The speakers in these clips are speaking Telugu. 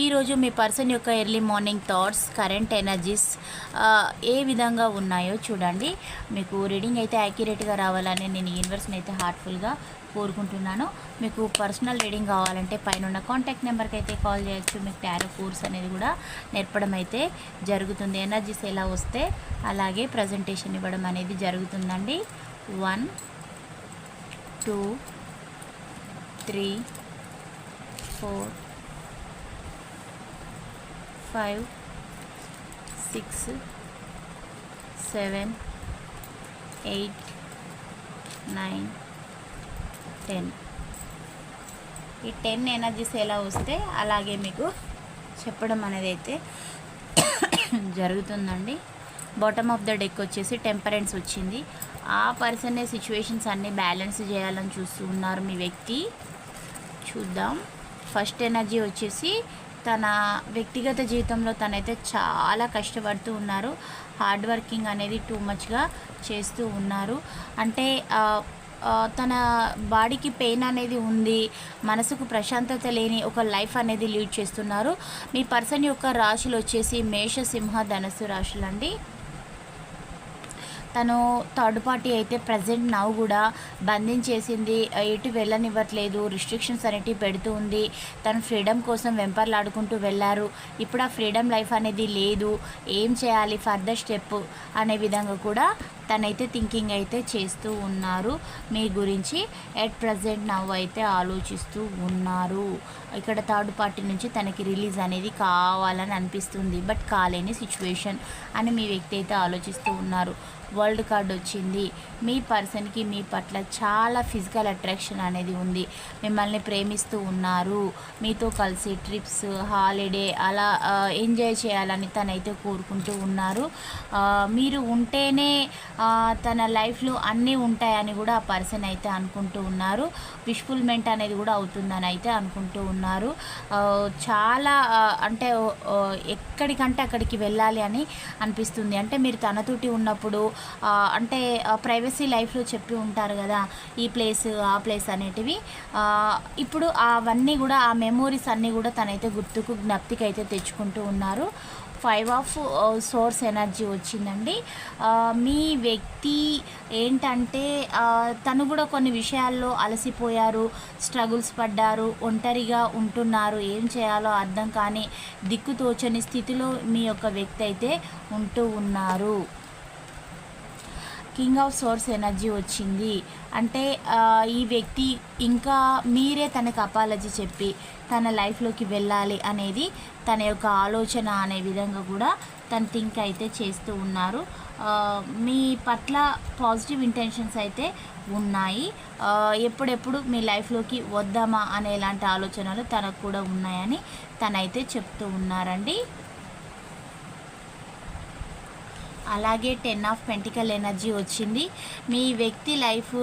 ఈరోజు మీ పర్సన్ యొక్క early morning thoughts current energies ఏ విధంగా ఉన్నాయో చూడండి. మీకు రీడింగ్ అయితే యాక్యురేట్గా రావాలని నేను యూనివర్స్ని అయితే హార్ట్ఫుల్గా కోరుకుంటున్నాను. మీకు పర్సనల్ రీడింగ్ కావాలంటే పైన ఉన్న కాంటాక్ట్ నెంబర్కి అయితే కాల్ చేయొచ్చు. మీకు టారో కోర్స్ అనేది కూడా నేర్పడం అయితే జరుగుతుంది. ఎనర్జీస్ ఎలా వస్తే అలాగే ప్రజెంటేషన్ ఇవ్వడం అనేది జరుగుతుందండి. One two three four five six seven eight nine ten. ఈ టెన్ ఎనర్జీస్ ఎలా వస్తే అలాగే మీకు చెప్పడం అనేది అయితే జరుగుతుందండి. బాటమ్ ఆఫ్ ద డెక్ వచ్చేసి టెంపరెన్స్ వచ్చింది. ఆ పర్సనే సిచ్యువేషన్స్ అన్నీ బ్యాలెన్స్ చేయాలని చూస్తూ ఉన్నారు మీ వ్యక్తి. చూద్దాం. ఫస్ట్ ఎనర్జీ వచ్చేసి తన వ్యక్తిగత జీవితంలో తనైతే చాలా కష్టపడుతూ ఉన్నారు. హార్డ్ వర్కింగ్ అనేది టూ మచ్గా చేస్తూ ఉన్నారు. అంటే తన బాడీకి పెయిన్ అనేది ఉంది మనసుకు ప్రశాంతత లేని ఒక లైఫ్ అనేది లీడ్ చేస్తున్నారు. మీ పర్సన్ యొక్క రాశులు వచ్చేసి మేష సింహ ధనస్సు రాశులు అండి తను థర్డ్ పార్టీ అయితే ప్రజెంట్ నవ్వు కూడా బంధించేసింది ఎటు వెళ్ళనివ్వట్లేదు. రిస్ట్రిక్షన్స్ అనేటివి పెడుతూ ఉంది. తను ఫ్రీడమ్ కోసం వెంపర్లాడుకుంటూ వెళ్ళారు. ఇప్పుడు ఆ ఫ్రీడమ్ లైఫ్ అనేది లేదు. ఏం చేయాలి? ఫర్దర్ స్టెప్ అనే విధంగా కూడా తనైతే థింకింగ్ అయితే చేస్తూ ఉన్నారు. మీ గురించి ఎట్ ప్రజెంట్ నవ్వు అయితే ఆలోచిస్తూ ఉన్నారు. ఇక్కడ థర్డ్ పార్టీ నుంచి తనకి రిలీజ్ అనేది కావాలని అనిపిస్తుంది. బట్ కాలేని సిచ్యువేషన్ అని మీ వ్యక్తి అయితే ఆలోచిస్తూ ఉన్నారు. వరల్డ్ కార్డ్ వచ్చింది. మీ పర్సన్కి మీ పట్ల చాలా ఫిజికల్ అట్రాక్షన్ అనేది ఉంది. మిమ్మల్ని ప్రేమిస్తూ ఉన్నారు. మీతో కలిసి ట్రిప్స్ హాలిడే అలా ఎంజాయ్ చేయాలని తనైతే కోరుకుంటూ ఉన్నారు. మీరు ఉంటేనే తన లైఫ్లో అన్నీ ఉంటాయని కూడా ఆ పర్సన్ అయితే అనుకుంటూ ఉన్నారు. విష్ఫుల్మెంట్ అనేది కూడా అవుతుందని అయితే అనుకుంటూ ఉన్నారు. చాలా అంటే ఎక్కడికంటే అక్కడికి వెళ్ళాలి అని అనిపిస్తుంది. అంటే మీరు తనతోటి ఉన్నప్పుడు అంటే ప్రైవసీ లైఫ్లో చెప్పి ఉంటారు కదా ఈ ప్లేస్ ఆ ప్లేస్ అనేటివి. ఇప్పుడు అవన్నీ కూడా ఆ మెమోరీస్ అన్నీ కూడా తనైతే గుర్తుకు జ్ఞప్తికి అయితే తెచ్చుకుంటూ ఉన్నారు. ఫైవ్ ఆఫ్ సోర్స్ ఎనర్జీ వచ్చిందండి. మీ వ్యక్తి ఏంటంటే తను కూడా కొన్ని విషయాల్లో అలసిపోయారు స్ట్రగుల్స్ పడ్డారు ఒంటరిగా ఉంటున్నారు ఏం చేయాలో అర్థం కానీ దిక్కుతోచని స్థితిలో మీ యొక్క వ్యక్తి అయితే ఉంటూ ఉన్నారు. కింగ్ ఆఫ్ సోర్స్ ఎనర్జీ వచ్చింది. అంటే ఈ వ్యక్తి ఇంకా మీరే తనకు అపాలజీ చెప్పి తన లైఫ్లోకి వెళ్ళాలి అనేది తన యొక్క ఆలోచన అనే విధంగా కూడా తను థింక్ అయితే చేస్తూ ఉన్నారు. మీ పట్ల పాజిటివ్ ఇంటెన్షన్స్ అయితే ఉన్నాయి. ఎప్పుడెప్పుడు మీ లైఫ్లోకి వద్దామా అనే ఇలాంటి ఆలోచనలు తనకు కూడా ఉన్నాయని తనైతే చెప్తూ ఉన్నారండి. అలాగే టెన్ ఆఫ్ పెంటికల్ ఎనర్జీ వచ్చింది. మీ వ్యక్తి లైఫ్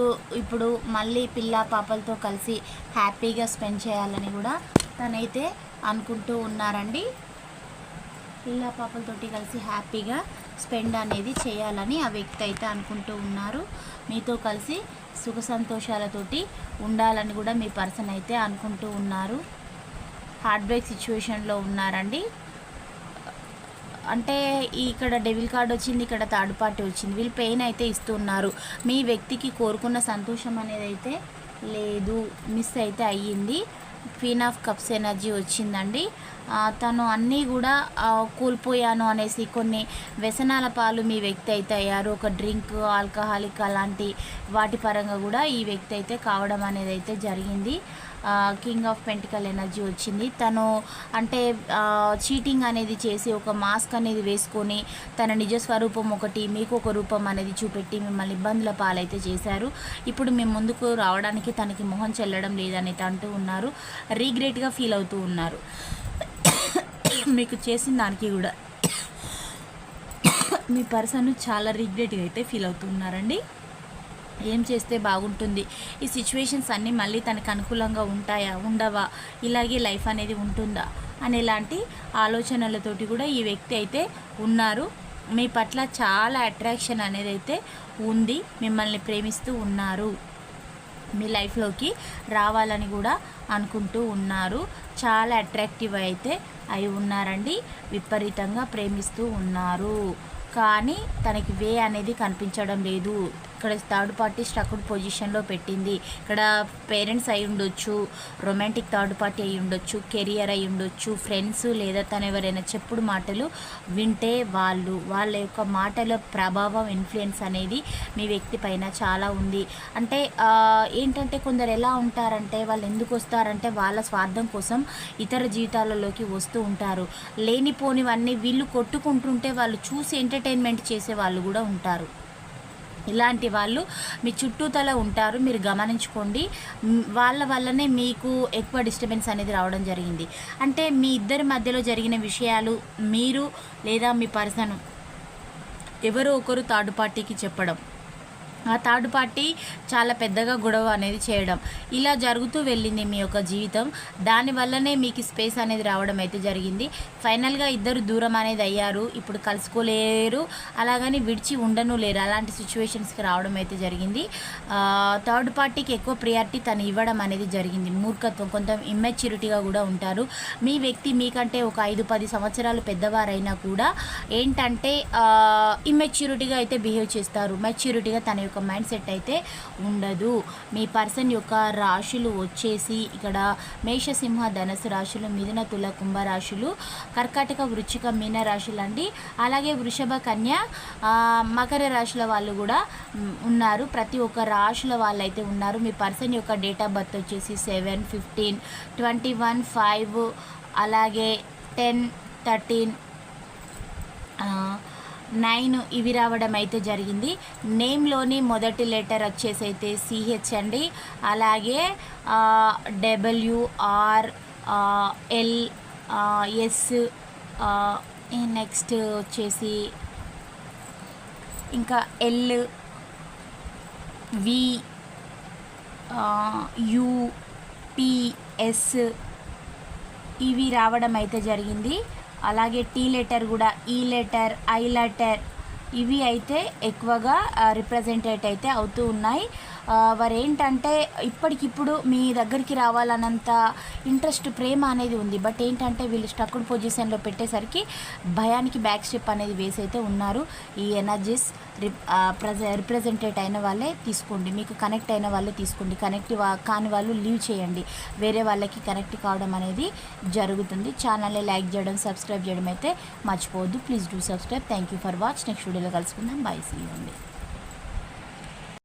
ఇప్పుడు మళ్ళీ పిల్ల పాపలతో కలిసి హ్యాపీగా స్పెండ్ చేయాలని కూడా తనైతే అనుకుంటూ ఉన్నారండి. పిల్ల పాపలతోటి కలిసి హ్యాపీగా స్పెండ్ అనేది చేయాలని ఆ వ్యక్తి అయితే అనుకుంటూ ఉన్నారు. మీతో కలిసి సుఖ సంతోషాలతోటి ఉండాలని కూడా మీ పర్సన్ అయితే అనుకుంటూ ఉన్నారు. హార్ట్ బ్రేక్ సిచ్యువేషన్లో ఉన్నారండి. అంటే ఇక్కడ డెవిల్ కార్డ్ వచ్చింది ఇక్కడ థర్డ్ పార్టీ వచ్చింది వీళ్ళు పెయిన్ అయితే ఇస్తున్నారు. మీ వ్యక్తికి కోరుకున్న సంతోషం అనేది అయితే లేదు. మిస్ అయితే అయ్యింది. క్వీన్ ఆఫ్ కప్స్ ఎనర్జీ వచ్చిందండి. తను అన్నీ కూడా కోల్పోయాను అనేసి కొన్ని వ్యసనాల పాలు మీ వ్యక్తి అయితే అయ్యారు. ఒక డ్రింక్ ఆల్కహాలిక్ అలాంటి వాటి పరంగా కూడా ఈ వ్యక్తి అయితే కావడం అనేది అయితే జరిగింది. కింగ్ ఆఫ్ పెంటికల్ ఎనర్జీ వచ్చింది. తను అంటే చీటింగ్ అనేది చేసి ఒక మాస్క్ అనేది వేసుకొని తన నిజ స్వరూపం ఒకటి మీకు ఒక రూపం అనేది చూపెట్టి మిమ్మల్ని ఇబ్బందుల పాలైతే చేశారు. ఇప్పుడు మేము ముందుకు రావడానికి తనకి మొహం చెల్లడం లేదని అంటూ ఉన్నారు. రీగ్రెట్గా ఫీల్ అవుతూ ఉన్నారు. మీకు చేసిన దానికి కూడా మీ పర్సన్ చాలా రిగ్రెట్గా అయితే ఫీల్ అవుతున్నారండి ఏం చేస్తే బాగుంటుంది? ఈ సిచ్యువేషన్స్ అన్నీ మళ్ళీ తనకు అనుకూలంగా ఉంటాయా? ఉండవా? ఇలాగే లైఫ్ అనేది ఉంటుందా? అనేలాంటి ఆలోచనలతోటి కూడా ఈ వ్యక్తి అయితే ఉన్నారు. మీ పట్ల చాలా అట్రాక్షన్ అనేది అయితే ఉంది. మిమ్మల్ని ప్రేమిస్తూ ఉన్నారు. మీ లైఫ్లోకి రావాలని కూడా అనుకుంటూ ఉన్నారు. చాలా అట్రాక్టివ్ అయితే అయి ఉన్నారండి. విపరీతంగా ప్రేమిస్తూ ఉన్నారు. కానీ తనకి వే అనేది కనిపించడం లేదు. ఇక్కడ థర్డ్ పార్టీ స్ట్రక్డ్ పొజిషన్లో పెట్టింది. ఇక్కడ పేరెంట్స్ అయి ఉండొచ్చు రొమాంటిక్ థర్డ్ పార్టీ అయి ఉండొచ్చు కెరియర్ అయి ఉండొచ్చు ఫ్రెండ్స్ లేదా తను ఎవరైనా చెప్పుడు మాటలు వింటే వాళ్ళు వాళ్ళ యొక్క మాటల ప్రభావం ఇన్ఫ్లుయెన్స్ అనేది మీ వ్యక్తి పైన చాలా ఉంది. అంటే ఏంటంటే కొందరు ఎలా ఉంటారంటే వాళ్ళు ఎందుకు వస్తారంటే వాళ్ళ స్వార్థం కోసం ఇతర జీవితాలలోకి వస్తూ ఉంటారు. లేనిపోనివన్నీ వీళ్ళు కొట్టుకుంటుంటే వాళ్ళు చూసి ఎంటర్టైన్మెంట్ చేసే వాళ్ళు కూడా ఉంటారు. ఇలాంటి వాళ్ళు మీ చుట్టూతల ఉంటారు మీరు గమనించుకోండి. వాళ్ళ వల్లనే మీకు ఎక్కువ డిస్టర్బెన్స్ అనేది రావడం జరిగింది. అంటే మీ ఇద్దరి మధ్యలో జరిగిన విషయాలు మీరు లేదా మీ పర్సన్ ఎవరో ఒకరు థర్డ్ పార్టీకి చెప్పడం. ఆ థర్డ్ పార్టీ చాలా పెద్దగా గొడవ అనేది చేయడం. ఇలా జరుగుతూ వెళ్ళింది మీ యొక్క జీవితం. దానివల్లనే మీకు స్పేస్ అనేది రావడం అయితే జరిగింది. ఫైనల్గా ఇద్దరు దూరం అనేది అయ్యారు. ఇప్పుడు కలుసుకోలేరు. అలాగని విడిచి ఉండను లేరు. అలాంటి సిచ్యువేషన్స్కి రావడం అయితే జరిగింది. థర్డ్ పార్టీకి ఎక్కువ ప్రియారిటీ తను ఇవ్వడం అనేది జరిగింది. మూర్ఖత్వం. కొంత ఇమ్మెచ్యూరిటీగా కూడా ఉంటారు. మీ వ్యక్తి మీకంటే ఒక ఐదు పది సంవత్సరాలు పెద్దవారైనా కూడా ఏంటంటే ఇమ్మెచ్యూరిటీగా అయితే బిహేవ్ చేస్తారు. మెచ్యూరిటీగా తన యొక్క మైండ్ సెట్ అయితే ఉండదు. మీ పర్సన్ యొక్క రాశులు వచ్చేసి ఇక్కడ మేషసింహ ధనసు రాశులు మిథున తుల కుంభ రాశులు కర్కాటక వృచ్చిక మీన రాశులు అండి. అలాగే వృషభ కన్య మకర రాశుల వాళ్ళు కూడా ఉన్నారు. ప్రతి ఒక్క రాశుల వాళ్ళు అయితే ఉన్నారు. మీ పర్సన్ యొక్క డేట్ ఆఫ్ బర్త్ వచ్చేసి seven fifteen twenty one five అలాగే టెన్ థర్టీన్ నైన్ ఇవి రావడం అయితే జరిగింది. నేమ్లోని మొదటి లెటర్ వచ్చేసి అయితే సిహెచ్ అండి. అలాగే డబ్ల్యూఆర్ ఎల్ ఎస్ నెక్స్ట్ వచ్చేసి ఇంకా ఎల్ వి యుపిఎస్ ఇవి రావడం అయితే జరిగింది. అలాగే టీ లెటర్ కూడా ఈ లెటర్ ఐ లెటర్ ఇవి అయితే ఎక్కువగా రిప్రజెంటేట్ అయితే అవుతూ ఉన్నాయి. వారు ఏంటంటే ఇప్పటికిప్పుడు మీ దగ్గరికి రావాలన్నంత ఇంట్రెస్ట్ ప్రేమ అనేది ఉంది. బట్ ఏంటంటే వీళ్ళు స్టక్డ్ పొజిషన్లో పెట్టేసరికి భయానికి బ్యాక్ స్టెప్ అనేది వేసి అయితే ఉన్నారు. ఈ ఎనర్జీస్ రిప్ రిప్రజెంటేట్ అయిన వాళ్ళే తీసుకోండి. మీకు కనెక్ట్ అయిన వాళ్ళే తీసుకోండి. కనెక్ట్ కాని వాళ్ళు లీవ్ చేయండి. వేరే వాళ్ళకి కనెక్ట్ కావడం అనేది జరుగుతుంది. ఛానల్ని లైక్ చేయడం సబ్స్క్రైబ్ చేయడం అయితే మర్చిపోవద్దు. Please do subscribe thank you for watch next వీడియోలో కలుసుకుందాం. బాయ్ సీ అండి.